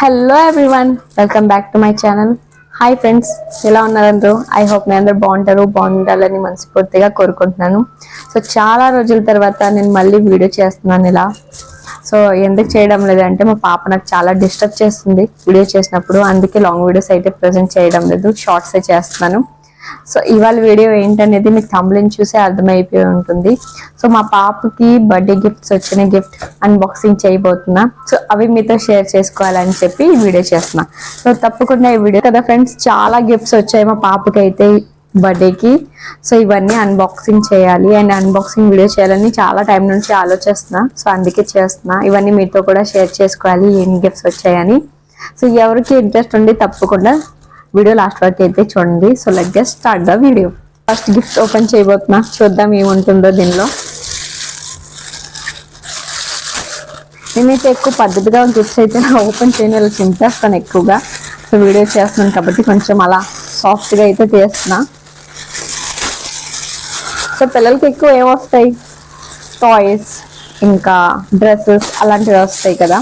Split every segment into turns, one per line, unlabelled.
Hello everyone welcome back to my channel hi friends ఎలా ఉన్నారందరూ I hope మీ అందరూ బాగుంటారు బాగుండాలని మనస్ఫూర్తిగా కోరుకుంటున్నాను. సో చాలా రోజుల తర్వాత నేను మళ్ళీ వీడియో చేస్తున్నాను ఇలా. సో ఎందుకు చేయడం లేదంటే మా పాప నాకు చాలా డిస్టర్బ్ చేస్తుంది వీడియో చేసినప్పుడు. అందుకే లాంగ్ వీడియోస్ అయితే ప్రజెంట్ చేయడం లేదు షార్ట్సే చేస్తున్నాను. సో ఇవాళ వీడియో ఏంటనేది మీకు తమ్ములని చూసే అర్థమైపోయి ఉంటుంది. సో మా పాపకి బర్త్డే గిఫ్ట్స్ వచ్చిన గిఫ్ట్ అన్బాక్సింగ్ చేయబోతున్నా. సో అవి మీతో షేర్ చేసుకోవాలని చెప్పి ఈ వీడియో చేస్తున్నా. సో తప్పకుండా ఈ వీడియో కదా ఫ్రెండ్స్ చాలా గిఫ్ట్స్ వచ్చాయి మా పాపకి అయితే బర్త్డేకి సో ఇవన్నీ అన్బాక్సింగ్ చేయాలి. అండ్ అన్బాక్సింగ్ వీడియో చేయాలని చాలా టైం నుంచి ఆలోచిస్తున్నా. సో అందుకే చేస్తున్నా. ఇవన్నీ మీతో కూడా షేర్ చేసుకోవాలి ఏం గిఫ్ట్స్ వచ్చాయని. సో ఎవరికి ఇంట్రెస్ట్ ఉండి తప్పకుండా వీడియో లాస్ట్ వరకు అయితే చూడండి. So let just start the video first gift open చేయబోతున్నా. చూద్దాం ఏముంటుందో దీనిలో. నేనైతే ఎక్కువ పద్ధతిగా గిఫ్ట్స్ అయితే ఓపెన్ చేయని వాళ్ళు చింపేస్తాను ఎక్కువగా. సో వీడియో చేస్తున్నాను కాబట్టి కొంచెం అలా సాఫ్ట్గా అయితే చేస్తున్నా. సో పిల్లలకి ఎక్కువ ఏమొస్తాయి టాయ్స్ ఇంకా డ్రెస్సెస్ అలాంటివి వస్తాయి కదా.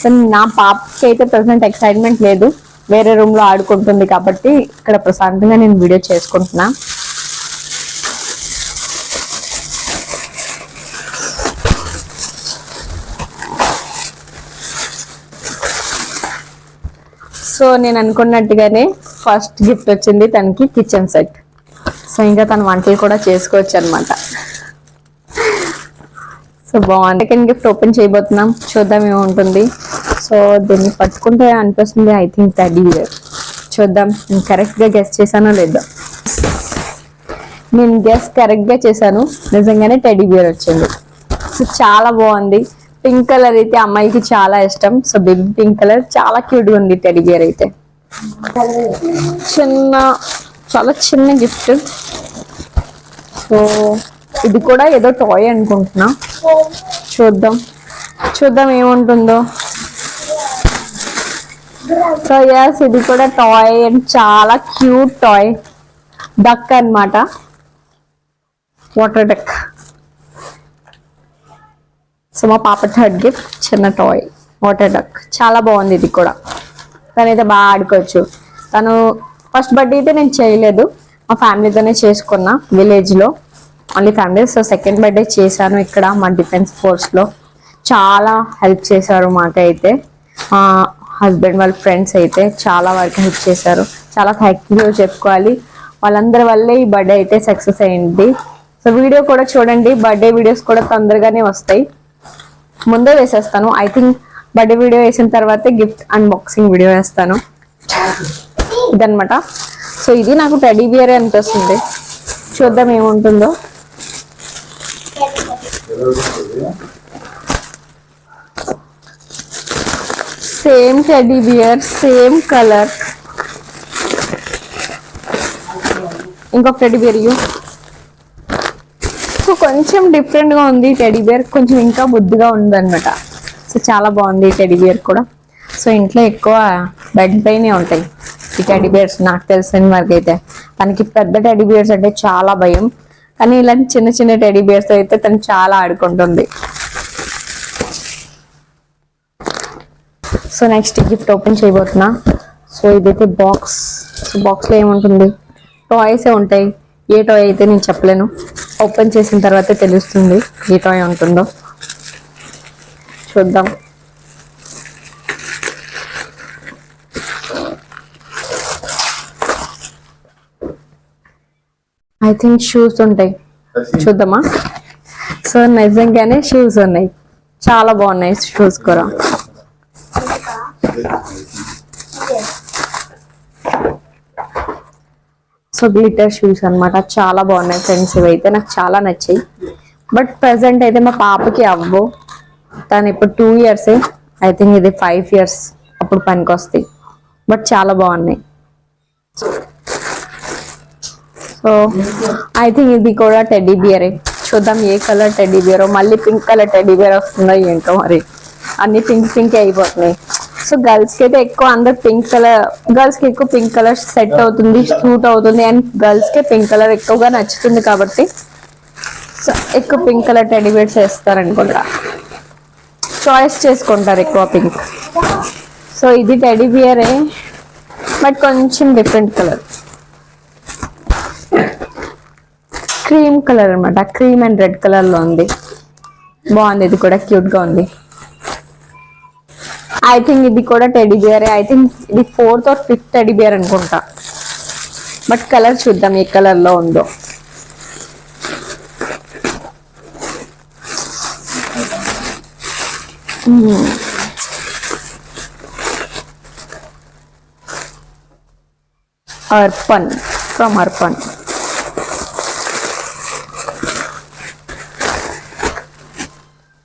సో నా పాపకి అయితే ప్రజెంట్ ఎక్సైట్మెంట్ లేదు. వేరే రూమ్లో ఆడుకుంటుంది కాబట్టి ఇక్కడ ప్రశాంతంగా నేను వీడియో చేసుకుంటున్నా. సో నేను అనుకున్నట్టుగానే ఫస్ట్ గిఫ్ట్ వచ్చింది తనకి కిచెన్ సెట్ సో ఇంకా తన వంటలు కూడా చేసుకోవచ్చు అనమాట సో బాగుంది. సెకండ్ గిఫ్ట్ ఓపెన్ చేయబోతున్నాం. చూద్దాం ఏముంటుంది. సో దీన్ని పట్టుకుంటే అనిపిస్తుంది ఐ థింక్ టెడీ బియర్ చూద్దాం నేను కరెక్ట్గా గెస్ట్ చేశానో లేదో. నేను గెస్ కరెక్ట్గా చేశాను నిజంగానే టెడీ బియర్ వచ్చింది. సో చాలా బాగుంది. పింక్ కలర్ అయితే అమ్మాయికి చాలా ఇష్టం. సో బేబీ పింక్ కలర్ చాలా క్యూట్గా ఉంది టెడీ బియర్ అయితే. చిన్న చాలా చిన్న గిఫ్ట్ సో ఇది కూడా ఏదో టాయ్ అనుకుంటున్నా. చూద్దాం. చూద్దాం ఏముంటుందో. సో ఎస్ ఇది కూడా టాయ్ అండ్ చాలా క్యూట్ టాయ్ డక్ అన్నమాట. వాటర్ డక్ సో మా పాప థర్డ్ గిఫ్ట్ చిన్న టాయ్ వాటర్ డక్ చాలా బాగుంది ఇది కూడా. తనైతే బాగా ఆడుకోవచ్చు. తను ఫస్ట్ బర్త్డే అయితే నేను చేయలేదు. మా ఫ్యామిలీతోనే చేసుకున్నా విలేజ్లో only family so second birthday చేశాను ఇక్కడ మా డిఫెన్స్ ఫోర్స్లో చాలా హెల్ప్ చేశారు మాకైతే. హస్బెండ్ వాళ్ళ ఫ్రెండ్స్ అయితే చాలా వరకు హెల్ప్ చేశారు. చాలా థ్యాంక్ చెప్పుకోవాలి. వాళ్ళందరి వల్లే ఈ బర్త్డే అయితే సక్సెస్ అయింది. సో వీడియో కూడా చూడండి. బర్త్డే వీడియోస్ కూడా తొందరగానే వస్తాయి. ముందే వేసేస్తాను. ఐ థింక్ బర్త్డే వీడియో వేసిన తర్వాతే గిఫ్ట్ అన్బాక్సింగ్ వీడియో వేస్తాను. ఇదనమాట సో ఇది నాకు టెడీ బియర్ అనిపిస్తుంది. చూద్దాం ఏముంటుందో. Same teddy bear same colour ఇంకొక టెడీ బియర్ యూ సో కొంచెం డిఫరెంట్గా ఉంది టెడీ బియర్ కొంచెం ఇంకా బుద్ధిగా ఉంది అనమాట సో చాలా బాగుంది టెడీ బియర్ కూడా. సో ఇంట్లో ఎక్కువ బెడ్ పైనే ఉంటాయి ఈ టెడీ బియర్స్ నాకు తెలిసిన వరకు అయితే తనకి పెద్ద టెడీ బియర్స్ అంటే చాలా భయం. కానీ ఇలాంటి చిన్న చిన్న టెడీ బియర్స్ అయితే తను చాలా ఆడుకుంటుంది. సో నెక్స్ట్ గిఫ్ట్ ఓపెన్ చేయబోతున్నా. సో ఇదైతే బాక్స్ సో బాక్స్లో ఏముంటుంది? టాయ్స్ ఉంటాయి. ఏ టాయ్ అయితే నేను చెప్పలేను. ఓపెన్ చేసిన తర్వాత తెలుస్తుంది ఏ టాయ్ ఉంటుందో. చూద్దాం. ఐ థింక్ షూస్ ఉంటాయి. చూద్దామా? సో నిజంగానే షూస్ ఉన్నాయి. చాలా బాగున్నాయి షూస్ కూడా. సో గ్లిటర్ షూస్ అన్నమాట చాలా బాగున్నాయి ఫ్రెండ్స్ ఇవైతే నాకు చాలా నచ్చాయి. బట్ ప్రెసెంట్ అయితే మా పాపకి అవ్వు. తను ఇప్పుడు టూ ఇయర్స్ ఐ థింక్ ఇది ఫైవ్ ఇయర్స్ అప్పుడు పనికి వస్తాయి. బట్ చాలా బాగున్నాయి. సో ఐ థింక్ ఇది కూడా టెడ్డీ బియరే చూద్దాం ఏ కలర్ టెడ్డీ బియరో మళ్ళీ పింక్ కలర్ టెడ్డీ బియర్ వస్తుందో ఏంటో మరి. అన్ని పింక్ పింక్ అయిపోతున్నాయి. సో గర్ల్స్కి అయితే ఎక్కువ అందరు పింక్ కలర్ గర్ల్స్కి ఎక్కువ పింక్ కలర్ సెట్ అవుతుంది సూట్ అవుతుంది అండ్ గర్ల్స్కి పింక్ కలర్ ఎక్కువగా నచ్చుతుంది కాబట్టి సో ఎక్కువ పింక్ కలర్ టెడ్డీ బియర్స్ వేస్తారు అనుకుంటా చాయిస్ చేసుకుంటారు ఎక్కువ పింక్ సో ఇది టెడీ బియరే బట్ కొంచెం డిఫరెంట్ కలర్ క్రీమ్ కలర్ అన్నమాట క్రీమ్ అండ్ రెడ్ కలర్లో ఉంది. బాగుంది ఇది కూడా క్యూట్గా ఉంది. ఐ థింక్ ఇది కూడా టెడీ బియర్ ఐ థింక్ ఇది fourth or fifth teddy bear అనుకుంటా. బట్ కలర్ చూద్దాం ఏ కలర్లో ఉందో. అర్పన్ ఫ్రమ్ అర్పన్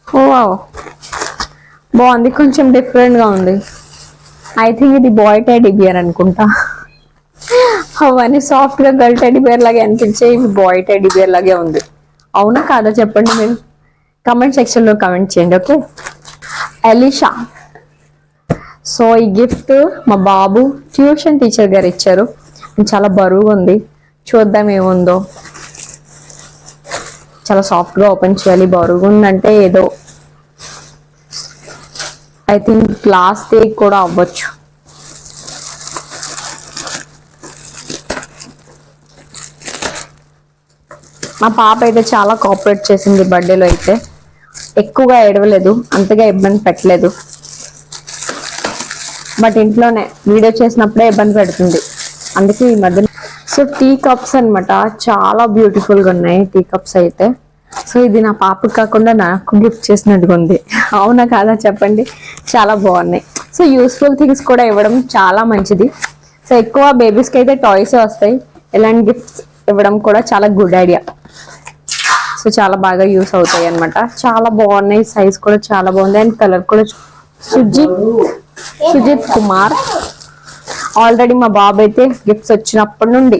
ఓ బాగుంది కొంచెం డిఫరెంట్గా ఉంది. ఐ థింక్ ఇది బాయ్ టెడీ బియర్ అనుకుంటా. అవన్నీ సాఫ్ట్గా గర్ల్ టెడీ బియర్ లాగే అనిపించే ఇవి బాయ్ టెడీ బియర్ లాగే ఉంది. అవునా కాదా చెప్పండి మీరు? కమెంట్ సెక్షన్లో కమెంట్ చేయండి ఓకే ఎలిషా సో ఈ గిఫ్ట్ మా బాబు ట్యూషన్ టీచర్ గారు ఇచ్చారు. చాలా బరువుగా ఉంది. చూద్దాం ఏముందో. చాలా సాఫ్ట్గా ఓపెన్ చేయాలి బరువుగా ఉందంటే ఏదో ఐ థింక్ గ్లాస్ టేక్ కూడా అవ్వచ్చు. మా పాప అయితే చాలా కోఆపరేట్ చేసింది బర్త్డేలో అయితే. ఎక్కువగా ఏడవలేదు అంతగా ఇబ్బంది పెట్టలేదు. బట్ ఇంట్లోనే వీడియో చేసినప్పుడే ఇబ్బంది పెడుతుంది. అందుకే ఈ మధ్య సో టీ కప్స్ అనమాట చాలా బ్యూటిఫుల్గా ఉన్నాయి టీ కప్స్ అయితే. సో ఇది నా పాపకి కాకుండా నాకు గిఫ్ట్ చేసినట్టుగా ఉంది. అవునా కాదా చెప్పండి? చాలా బాగున్నాయి. సో యూస్ఫుల్ థింగ్స్ కూడా ఇవ్వడం చాలా మంచిది. సో ఎక్కువ బేబీస్కి అయితే టాయ్స్ వస్తాయి. ఇలాంటి గిఫ్ట్స్ ఇవ్వడం కూడా చాలా గుడ్ ఐడియా సో చాలా బాగా యూస్ అవుతాయి అన్నమాట. చాలా బాగున్నాయి. సైజ్ కూడా చాలా బాగుంది. అండ్ కలర్ కూడా సుజిత్ సుజిత్ కుమార్. ఆల్రెడీ మా బాబు అయితే గిఫ్ట్స్ వచ్చినప్పటి నుండి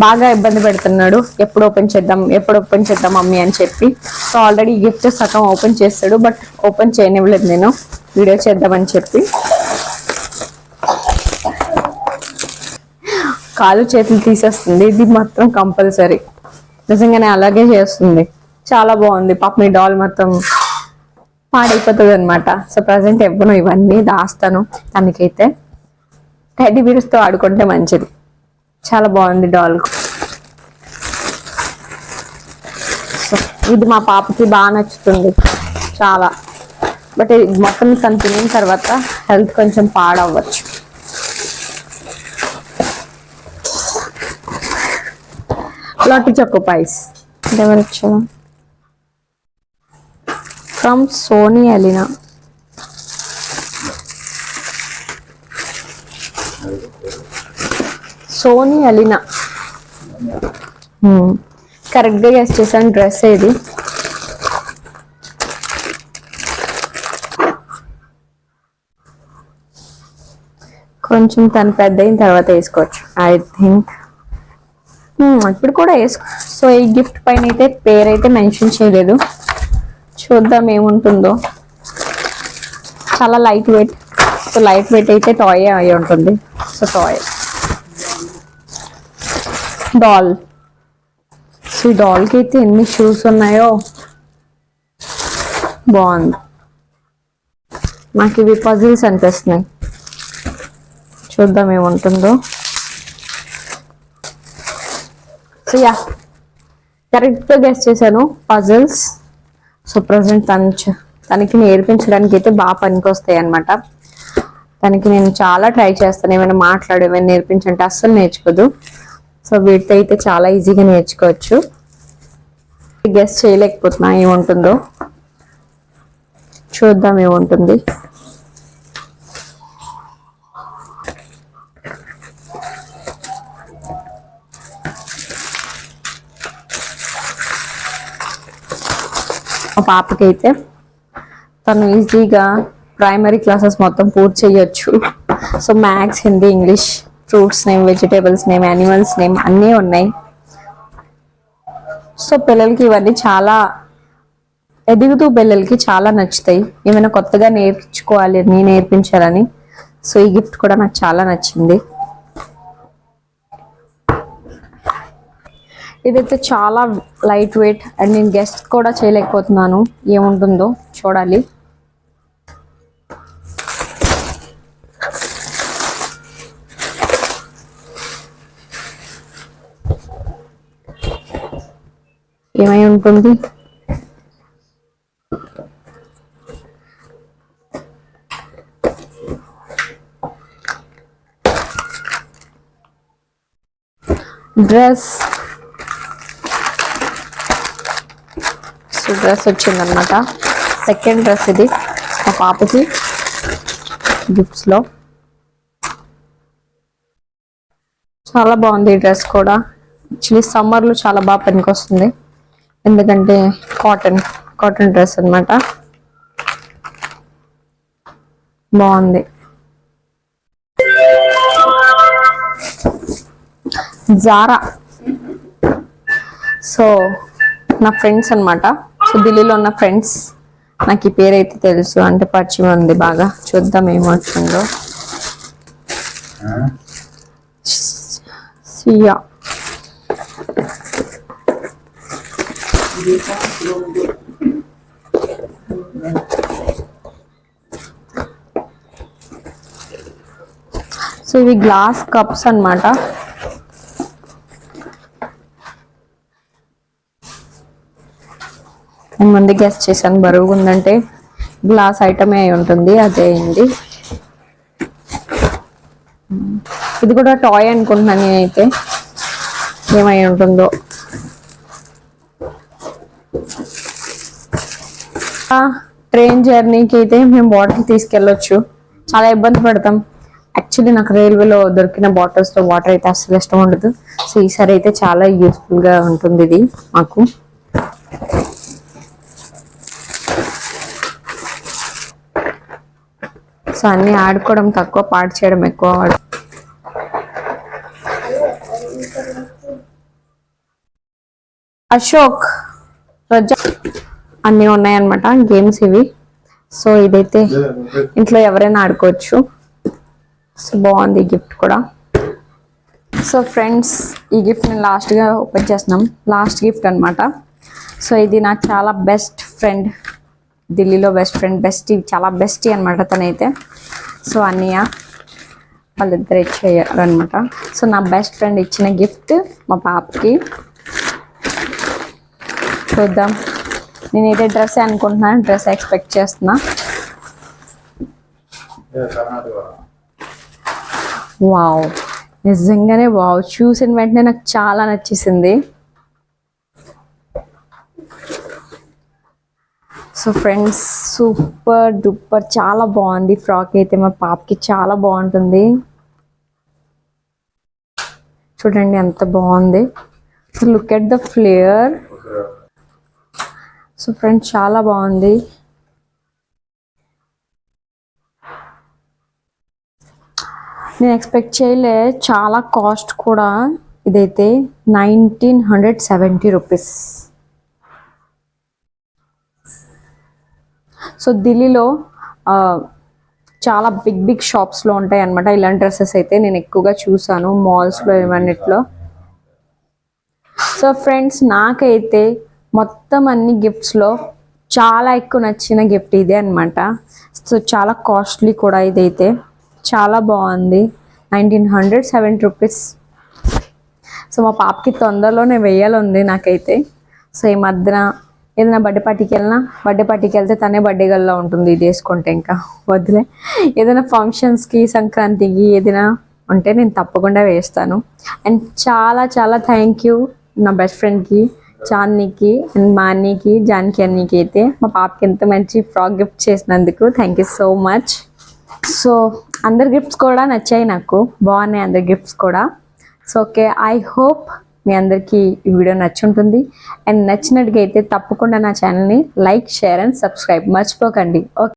బాగా ఇబ్బంది పెడుతున్నాడు. ఎప్పుడు ఓపెన్ చేద్దాం ఎప్పుడు ఓపెన్ చేద్దాం మమ్మీ అని చెప్పి. సో ఆల్రెడీ గిఫ్ట్ సగం ఓపెన్ చేస్తాడు బట్ ఓపెన్ చేయనివ్వలేదు నేను. వీడియో చేద్దామని చెప్పి. కాలు చేతులు తీసేస్తుంది. ఇది మాత్రం కంపల్సరీ. నిజంగానే అలాగే చేస్తుంది. చాలా బాగుంది. పాప మీ డాల్ మొత్తం పాడైపోతుంది అనమాట సో ప్రజెంట్ ఎవ్వను ఇవన్నీ దాస్తాను. తనకైతే. టెడ్డీ బీర్స్తో ఆడుకుంటే మంచిది. చాలా బాగుంది డాల్. సో ఇది మా పాపకి బాగా నచ్చుతుంది చాలా. బట్ ఇది మొత్తం తను తినిన తర్వాత హెల్త్ కొంచెం పాడవ్వచ్చు. లాటి చొక్కో పైస్ ఎవరు from Soni Alina Soni Alina. కరెక్ట్గా గెస్ట్ చేశాను డ్రెస్ ఏది? కొంచెం తను పెద్ద అయిన తర్వాత వేసుకోవచ్చు ఐ థింక్ ఇప్పుడు కూడా వేసుకో. సో ఈ గిఫ్ట్ పైన అయితే పేరైతే మెన్షన్ చేయలేదు. చూద్దాం ఏముంటుందో. చాలా light weight so light weight అయితే టాయ్ అయి ఉంటుంది. సో టాయ్ డాల్ సో ఈ డాల్కి అయితే ఎన్ని షూస్ ఉన్నాయో? బాగుంది. నాకు ఇవి పజిల్స్ అనిపిస్తున్నాయి. చూద్దాం ఏముంటుందో. సో యా కరెక్ట్గా గెస్ట్ చేశాను. పజిల్స్ సో ప్రజెంట్ తను చ- తనకి నేర్పించడానికి అయితే బాగా పనికొస్తాయి అనమాట తనకి నేను చాలా ట్రై చేస్తాను. ఏమైనా మాట్లాడు ఏమైనా నేర్పించంటే అస్సలు నేర్చుకోదు. సో వీటితో అయితే చాలా ఈజీగా నేర్చుకోవచ్చు. గెస్ట్ చేయలేకపోతున్నా ఏముంటుందో. చూద్దాం ఏముంటుంది. మా పాపకైతే తను ఈజీగా ప్రైమరీ క్లాసెస్ మొత్తం పూర్తి చేయొచ్చు. So maths Hindi English fruits name vegetables name animals name అన్నీ ఉన్నాయి. సో పిల్లలకి ఇవన్నీ చాలా ఎదుగుతూ పిల్లలకి చాలా నచ్చుతాయి. ఏమైనా కొత్తగా నేర్చుకోవాలి నేను నేర్పించాలని. సో ఈ గిఫ్ట్ కూడా నాకు చాలా నచ్చింది. ఇదైతే చాలా లైట్ వెయిట్ అండ్ నేను గెస్ట్ కూడా చేయలేకపోతున్నాను. ఏముంటుందో చూడాలి. ఏమై ఉంటుంది? డ్రెస్. సో డ్రెస్ వచ్చిందనమాట సెకండ్ డ్రెస్ ఇది మా పాపకి గిఫ్ట్స్లో చాలా బాగుంది ఈ డ్రెస్ కూడా. యాక్చువల్లీ సమ్మర్లో చాలా బాగా పనికొస్తుంది. ఎందుకంటే కాటన్ కాటన్ డ్రెస్ అన్నమాట. బాగుంది. జారా. సో నా ఫ్రెండ్స్ అన్నమాట. సో ఢిల్లీలో ఉన్న ఫ్రెండ్స్ నాకు ఈ పేరు అయితే తెలుసు. అంటే పరిచయం ఉంది బాగా. చూద్దాం ఏమొచ్చిందో సియా. సో ఇవి గ్లాస్ కప్స్ అన్నమాట. నేను ముందు గెస్ట్ చేశాను బరువుగా ఉందంటే గ్లాస్ ఐటమే అయి ఉంటుంది అదే అయింది. ఇది కూడా టాయ్ అనుకుంటున్నాను నేనైతే ఏమై ఉంటుందో. ట్రైన్ జర్నీకి అయితే మేము బాటిల్ తీసుకెళ్ళొచ్చు. చాలా ఇబ్బంది పడతాం. యాక్చువల్లీ నాకు రైల్వేలో దొరికిన బాటిల్స్లో వాటర్ అయితే అస్సలు ఇష్టం ఉండదు. సో ఈసారి అయితే చాలా యూస్ఫుల్గా ఉంటుంది ఇది మాకు. సో అన్ని ఆడుకోవడం తక్కువ పాడు చేయడం ఎక్కువ. అశోక్ అన్నీ ఉన్నాయన్నమాట గేమ్స్ ఇవి. సో ఇదైతే ఇంట్లో ఎవరైనా ఆడుకోవచ్చు. సో బాగుంది గిఫ్ట్ కూడా. సో ఫ్రెండ్స్ ఈ గిఫ్ట్ నేను లాస్ట్గా ఓపెన్ చేస్తున్నాం. లాస్ట్ గిఫ్ట్ అనమాట సో ఇది నాకు చాలా బెస్ట్ ఫ్రెండ్ ఢిల్లీలో బెస్ట్ ఫ్రెండ్ బెస్ట్ చాలా బెస్ట్ అనమాట తనైతే. సో అన్నయ్య వాళ్ళిద్దరు ఇచ్చేయారనమాట సో నా బెస్ట్ ఫ్రెండ్ ఇచ్చిన గిఫ్ట్ మా పాపకి. చూద్దాం. నేనైతే డ్రెస్ అనుకుంటున్నాను. డ్రెస్ ఎక్స్పెక్ట్ చేస్తున్నా. వావ్. నిజంగానే వావ్. చూసిన వెంటనే నాకు చాలా నచ్చేసింది. So friends super duper. చాలా బాగుంది. ఫ్రాక్ అయితే మా పాపకి చాలా బాగుంటుంది. చూడండి ఎంత బాగుంది. So look at the flare. So friends చాలా బాగుంది. నేను ఎక్స్పెక్ట్ చేయలే చాలా కాస్ట్ కూడా ఇదైతే nineteen hundred seventy rupees. So ఢిల్లీలో చాలా బిగ్ బిగ్ షాప్స్లో ఉంటాయి అనమాట ఇలాంటి డ్రెస్సెస్ అయితే నేను ఎక్కువగా చూసాను మాల్స్లో ఇవన్నిట్లో. సో ఫ్రెండ్స్ నాకైతే మొత్తం అన్ని గిఫ్ట్స్లో చాలా ఎక్కువ నచ్చిన గిఫ్ట్ ఇదే అనమాట సో చాలా కాస్ట్లీ కూడా ఇదైతే. చాలా బాగుంది. Nineteen hundred seventy rupees so మా పాపకి తొందరలోనే వేయాలి నాకైతే. సో ఈ మధ్యన ఏదైనా బర్త్డే పార్టీకి వెళ్ళినా బర్త్డే పార్టీకి వెళ్తే తనే బర్త్డే గల్లా ఉంటుంది ఇది వేసుకుంటే ఇంకా. వదిలే ఏదైనా ఫంక్షన్స్కి సంక్రాంతికి ఏదైనా ఉంటే నేను తప్పకుండా వేస్తాను. అండ్ చాలా చాలా థ్యాంక్ యూ నా బెస్ట్ ఫ్రెండ్కి చాన్నీకి అండ్ మా అన్నీకి జాన్కి అన్నీకి అయితే మా పాపకి ఎంత మంచి ఫ్రాక్ గిఫ్ట్ చేసినందుకు thank you so much so అందరి గిఫ్ట్స్ కూడా నచ్చాయి నాకు. బాగున్నాయి అందరి గిఫ్ట్స్ కూడా. సో ఓకే ఐ హోప్ మీ అందరికీ ఈ వీడియో నచ్చుంటుంది. అండ్ నచ్చినట్టుగా అయితే తప్పకుండా నా ఛానల్ని లైక్ షేర్ అండ్ సబ్స్క్రైబ్ మర్చిపోకండి. ఓకే